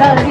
的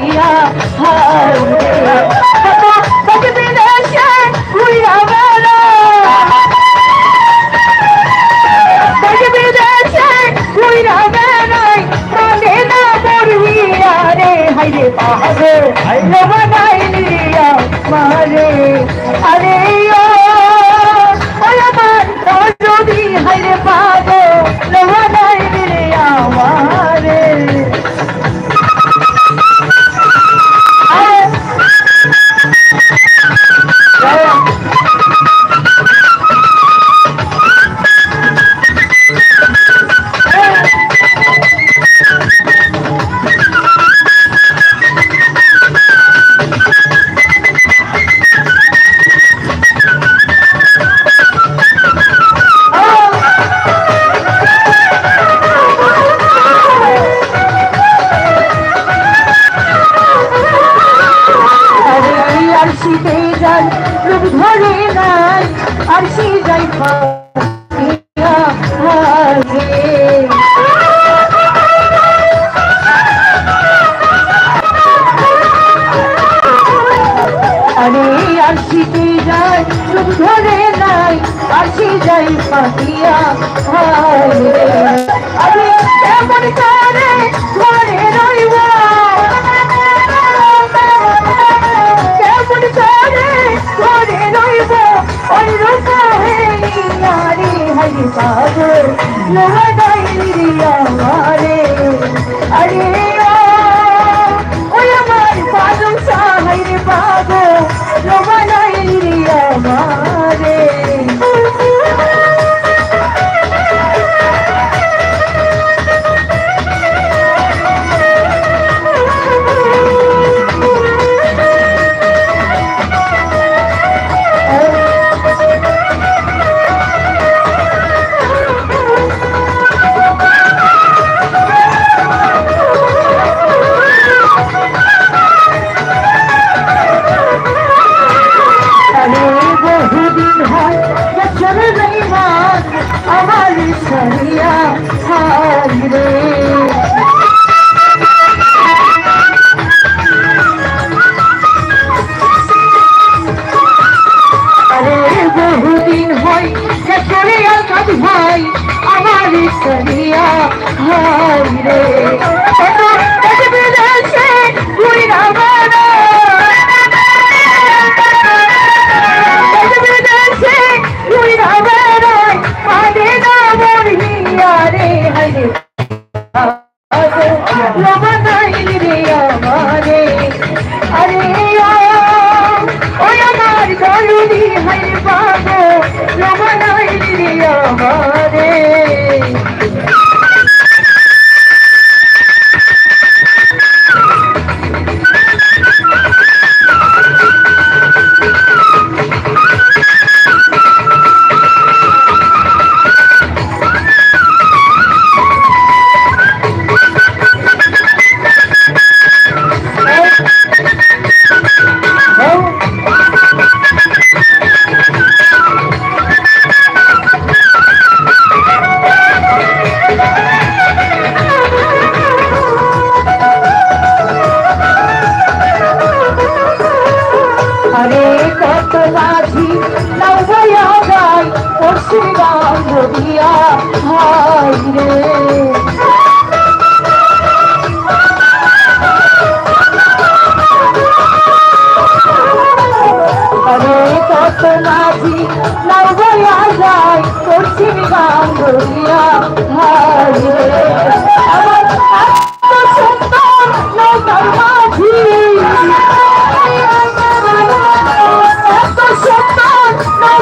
দিয়া আমি কেমন করে ঘরে রইব। কেমন করে ঘরে রইব। ওই রোকাহে ইয়ারে হরি পাগল নহদাইলি আমারে। আরে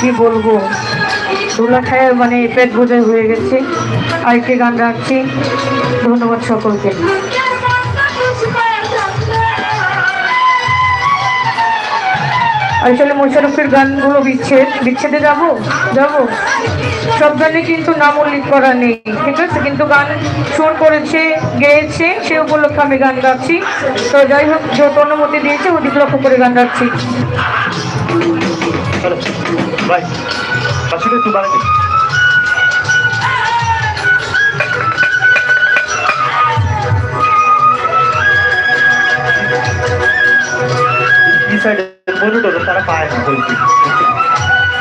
কি বলব? দোলা খায়ের মানে পেট বোঝাই হয়ে গেছে। আরেকটি গান রাখছি। ধন্যবাদ সকলকে। আসলে মোশারফের গানগুলো বিচ্ছেদ বিচ্ছেদে যাব? যাব? সব গানে কিন্তু নাম উল্লেখ করা নেই, ঠিক আছে? কিন্তু গান সুর করেছে, গেয়েছে, সে উপলক্ষে আমি গান গাচ্ছি। তো যাই হোক যত অনুমতি দিয়েছে ওদিক লক্ষ্য করে গান গাচ্ছি Hadi. Bay. Kaçırıyor tüm bana gel. Bir side monitor তারা পায় না বলছি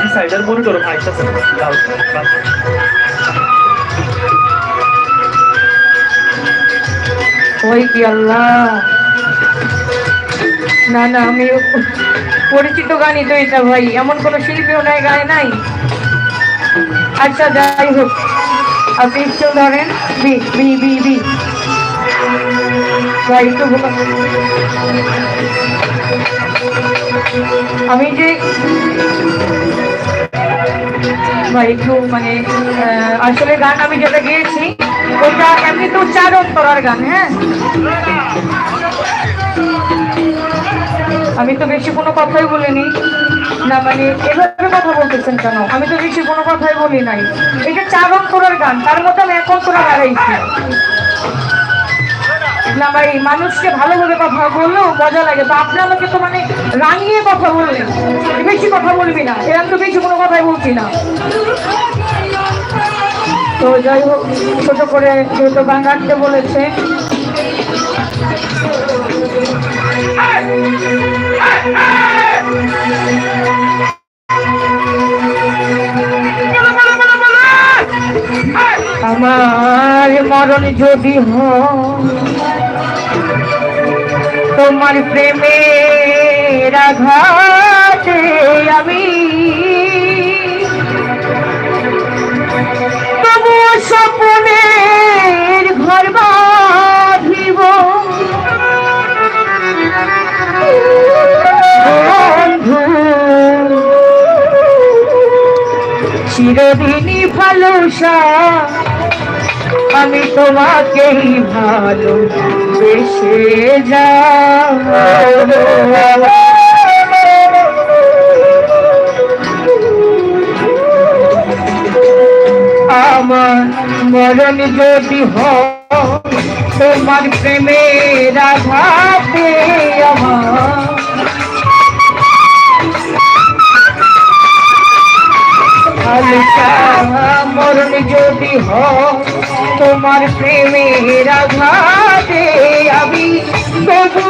এই সাইডের মনিটর পাইতেছে না যাও, যাও। ওই কি আল্লাহ না না আমি পরিচিত গানই তো এটা ভাই, এমন কোনো শিল্পীও নাই গায়ে নাই। আচ্ছা যাই হোক। আপনি একটু ধরেন। বি বি বি বি। ভাই আমি যে ভাই, একটু মানে আসলে গান আমি যেটা গেয়েছি, ওটা এমনি তো চার অন্তরার গান হ্যাঁ? আমি তো বেশি কোনো কথাই বলিনি। না মানে এভাবে কথা বলতেছেন কেন? আমি তো বেশি কোনো কথাই বলি নাই। এটা চার অন্তরের গান, তার মধ্যে আমি এক অন্তরা হারাইছি। না ভাই, মানুষকে ভালোভাবে কথা বললেও মজা লাগে। তো আপনি আমাকে তো মানে রাঙিয়ে কথা বললেন। বেশি কথা বলবি না। এরকম তো বেশি কোনো কথাই বলছি না। তো যাই হোক, ছোট করে যেহেতু গান রাখতে বলেছে। আমার মরণ যদি হয় তোমার প্রেমের আঘাতে আমি তবু স্বপ্নের ঘর বাঁধিব চিরদিনই ভালোসা আমি তোমাকেই ভালো বেসে যাব। আমার মরণ যদি তোমার প্রেমের আঘাতে আমার হালকা মরণ যদি তোমার প্রেমের আঘাতে আমি তবু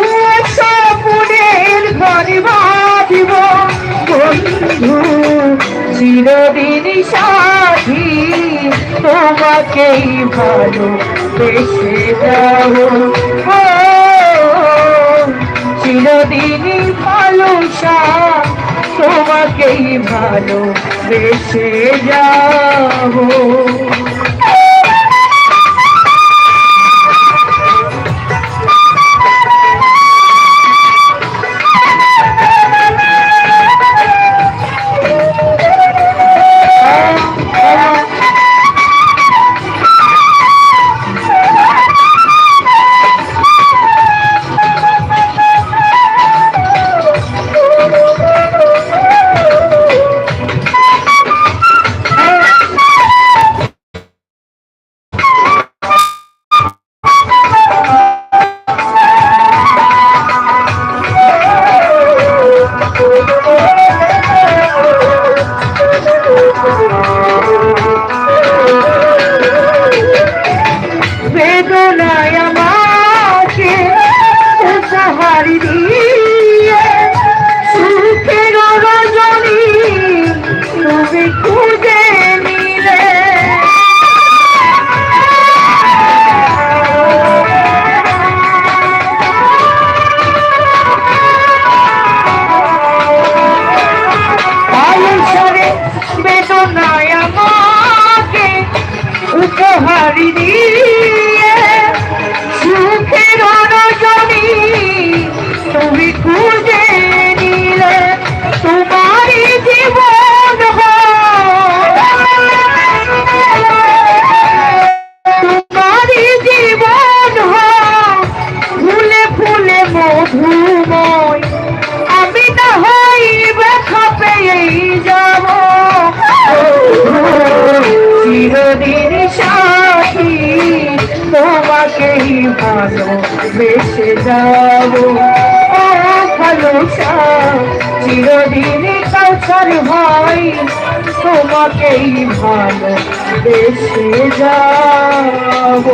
স্বপ্নের ঘরে বাঁধিব। বন্ধু, চিরদিন সাথী, তোমাকেই ভালো বেসে যাব চিরদিন ভালো তোমাকেই ভালো বেসে যাব। ভালো বেসে যাব। ও ভালো চিরদিন কাছার ভাই তোমাকেই ভালো বেসে যাব।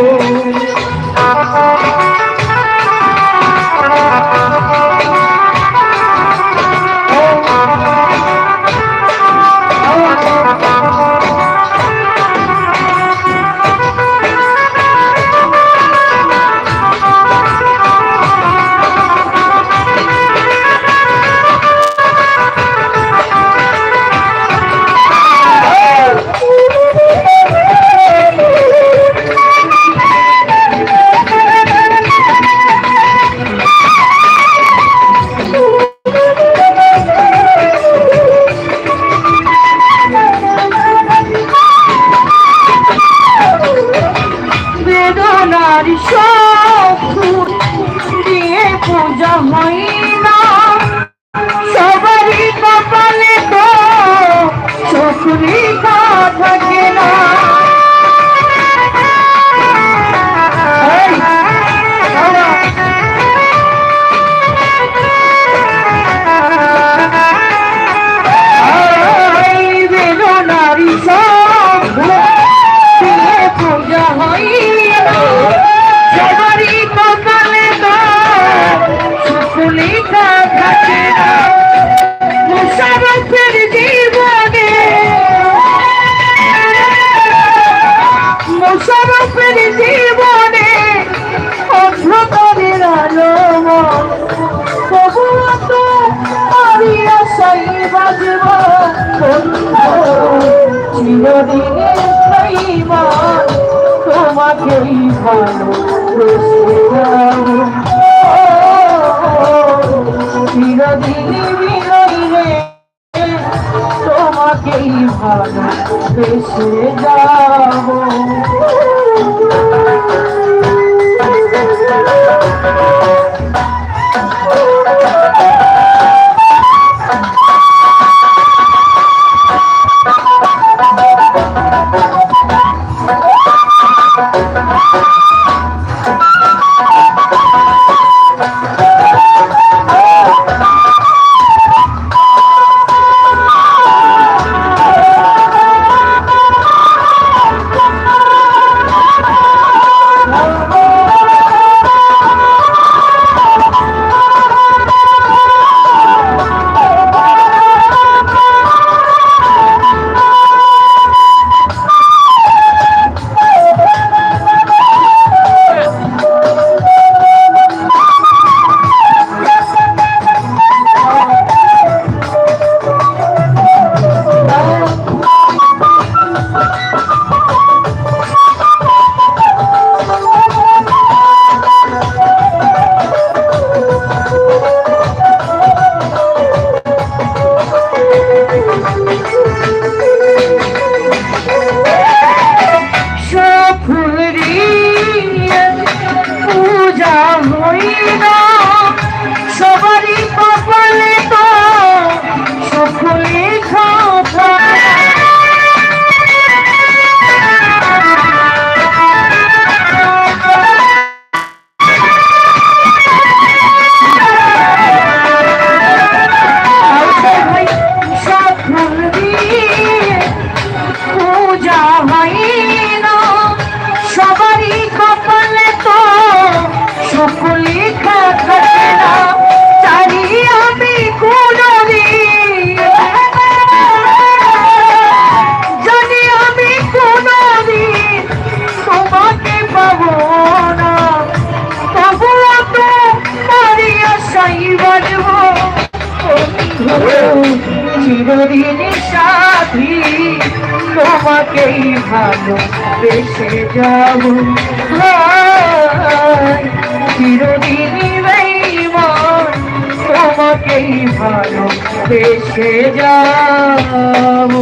সুরিকা থাকে না? বাজব চিরদিনে তোমাকেই ভালো চিরদিনে বিনয়নে তোমাকেই ভালো বেশে যাব। তোমাকেই ভালো বেসে যাব চিরদিনই বেইমান তোমাকেই ভালো বেসে যাব।